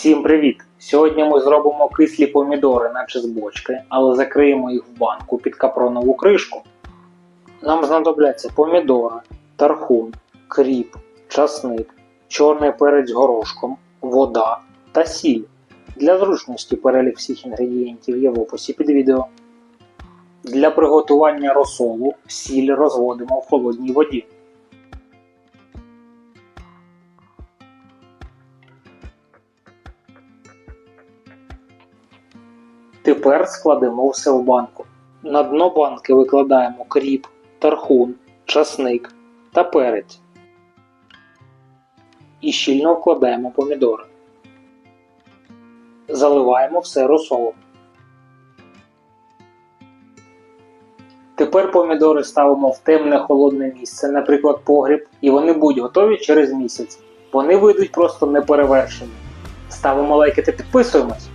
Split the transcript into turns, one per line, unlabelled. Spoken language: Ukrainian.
Всім привіт! Сьогодні ми зробимо кислі помідори, наче з бочки, але закриємо їх в банку під капронову кришку. Нам знадобляться помідори, тархун, кріп, часник, чорний перець горошком, вода та сіль. Для зручності перелік всіх інгредієнтів є в описі під відео. Для приготування розсолу сіль розводимо в холодній воді. Тепер складемо все в банку. На дно банки викладаємо кріп, тархун, часник та перець. І щільно вкладаємо помідори. Заливаємо все розсолом. Тепер помідори ставимо в темне холодне місце, наприклад, погріб, і вони будуть готові через місяць. Вони вийдуть просто неперевершені. Ставимо лайки та підписуємось.